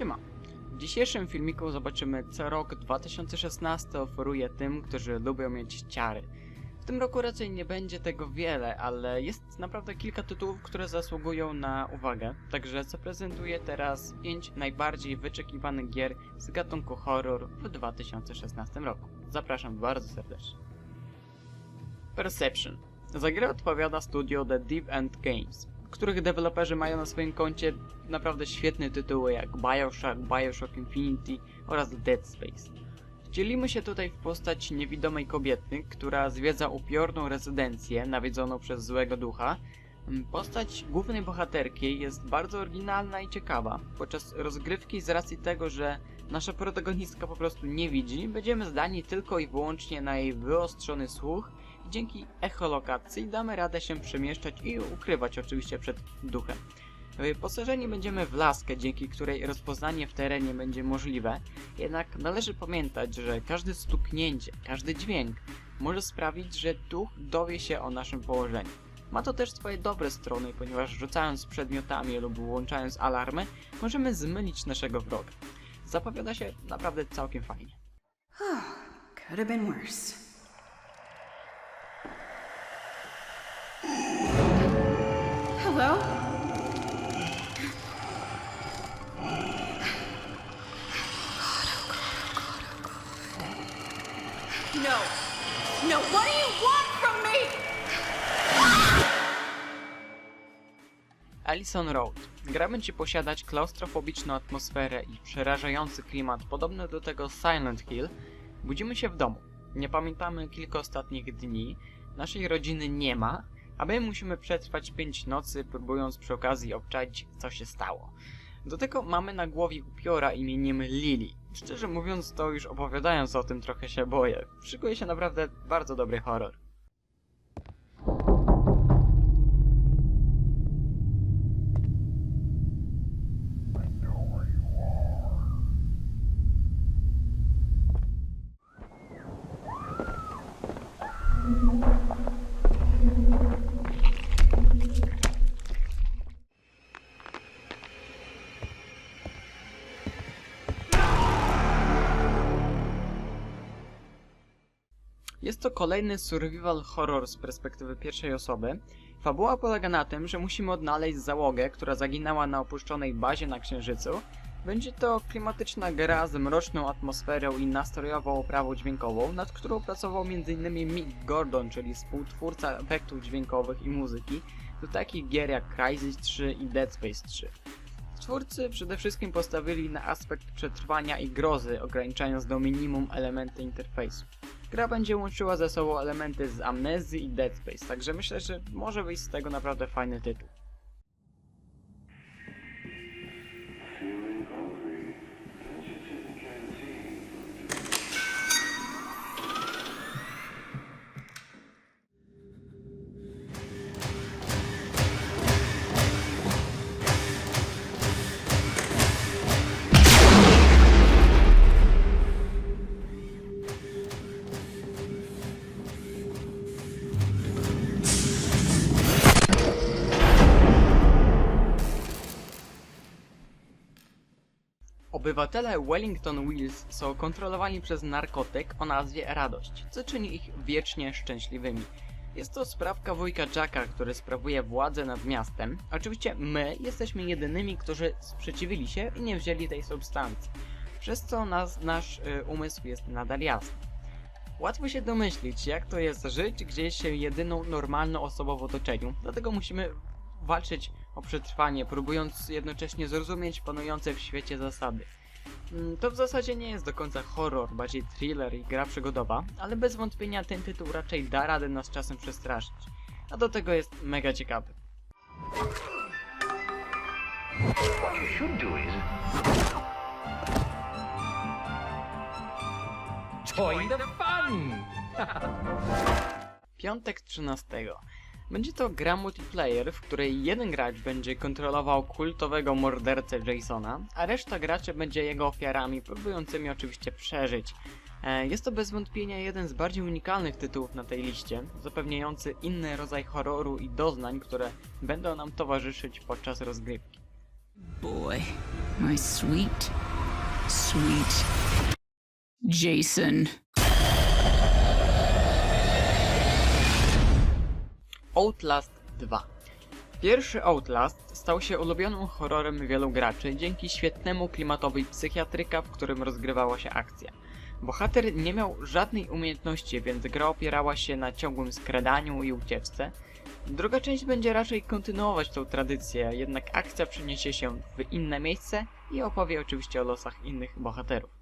Siema. W dzisiejszym filmiku zobaczymy, co rok 2016 oferuje tym, którzy lubią mieć ciary. W tym roku raczej nie będzie tego wiele, ale jest naprawdę kilka tytułów, które zasługują na uwagę. Także zaprezentuję teraz 5 najbardziej wyczekiwanych gier z gatunku horror w 2016 roku. Zapraszam bardzo serdecznie. Perception. Za grę odpowiada studio The Deep End Games, których deweloperzy mają na swoim koncie naprawdę świetne tytuły jak Bioshock, Bioshock Infinity oraz Dead Space. Wcielimy się tutaj w postać niewidomej kobiety, która zwiedza upiorną rezydencję nawiedzoną przez złego ducha. Postać głównej bohaterki jest bardzo oryginalna i ciekawa. Podczas rozgrywki z racji tego, że nasza protagonistka po prostu nie widzi, będziemy zdani tylko i wyłącznie na jej wyostrzony słuch dzięki echolokacji damy radę się przemieszczać i ukrywać oczywiście przed duchem. Wyposażeni będziemy w laskę, dzięki której rozpoznanie w terenie będzie możliwe, jednak należy pamiętać, że każde stuknięcie, każdy dźwięk może sprawić, że duch dowie się o naszym położeniu. Ma to też swoje dobre strony, ponieważ rzucając przedmiotami lub włączając alarmy, możemy zmylić naszego wroga. Zapowiada się naprawdę całkiem fajnie. Could have been worse. Hello? No. No, what do you want from me? Allison Road. Gra będzie posiadać klaustrofobiczną atmosferę i przerażający klimat podobny do tego Silent Hill. Budzimy się w domu. Nie pamiętamy kilka ostatnich dni. Naszej rodziny nie ma, a my musimy przetrwać pięć nocy, próbując przy okazji obczaić, co się stało. Do tego mamy na głowie upiora imieniem Lily. Szczerze mówiąc, to już opowiadając o tym trochę się boję. Szykuje się naprawdę bardzo dobry horror. Jest to kolejny survival horror z perspektywy pierwszej osoby. Fabuła polega na tym, że musimy odnaleźć załogę, która zaginęła na opuszczonej bazie na Księżycu. Będzie to klimatyczna gra z mroczną atmosferą i nastrojową oprawą dźwiękową, nad którą pracował m.in. Mick Gordon, czyli współtwórca efektów dźwiękowych i muzyki do takich gier jak Crysis 3 i Dead Space 3. Twórcy przede wszystkim postawili na aspekt przetrwania i grozy, ograniczając do minimum elementy interfejsu. Gra będzie łączyła ze sobą elementy z Amnezji i Dead Space, także myślę, że może wyjść z tego naprawdę fajny tytuł. Obywatele Wellington Wills są kontrolowani przez narkotyk o nazwie Radość, co czyni ich wiecznie szczęśliwymi. Jest to sprawka wujka Jacka, który sprawuje władzę nad miastem. Oczywiście my jesteśmy jedynymi, którzy sprzeciwili się i nie wzięli tej substancji, przez co nas, nasz y, umysł jest nadal jasny. Łatwo się domyślić, jak to jest żyć gdzieś się jedyną normalną osobą w otoczeniu, dlatego musimy walczyć o przetrwanie, próbując jednocześnie zrozumieć panujące w świecie zasady. Mm, To w zasadzie nie jest do końca horror, bardziej thriller i gra przygodowa, ale bez wątpienia ten tytuł raczej da radę nas czasem przestraszyć. A do tego jest mega ciekawy. Join the fun! Piątek 13. Będzie to gra multiplayer, w której jeden gracz będzie kontrolował kultowego mordercę Jasona, a reszta graczy będzie jego ofiarami, próbującymi oczywiście przeżyć. E, Jest to bez wątpienia jeden z bardziej unikalnych tytułów na tej liście, zapewniający inny rodzaj horroru i doznań, które będą nam towarzyszyć podczas rozgrywki. Boy, My sweet, sweet Jason. Outlast 2. Pierwszy Outlast stał się ulubionym horrorem wielu graczy dzięki świetnemu klimatowi psychiatryka, w którym rozgrywała się akcja. Bohater nie miał żadnej umiejętności, więc gra opierała się na ciągłym skradaniu i ucieczce. Druga część będzie raczej kontynuować tą tradycję, jednak akcja przeniesie się w inne miejsce i opowie oczywiście o losach innych bohaterów.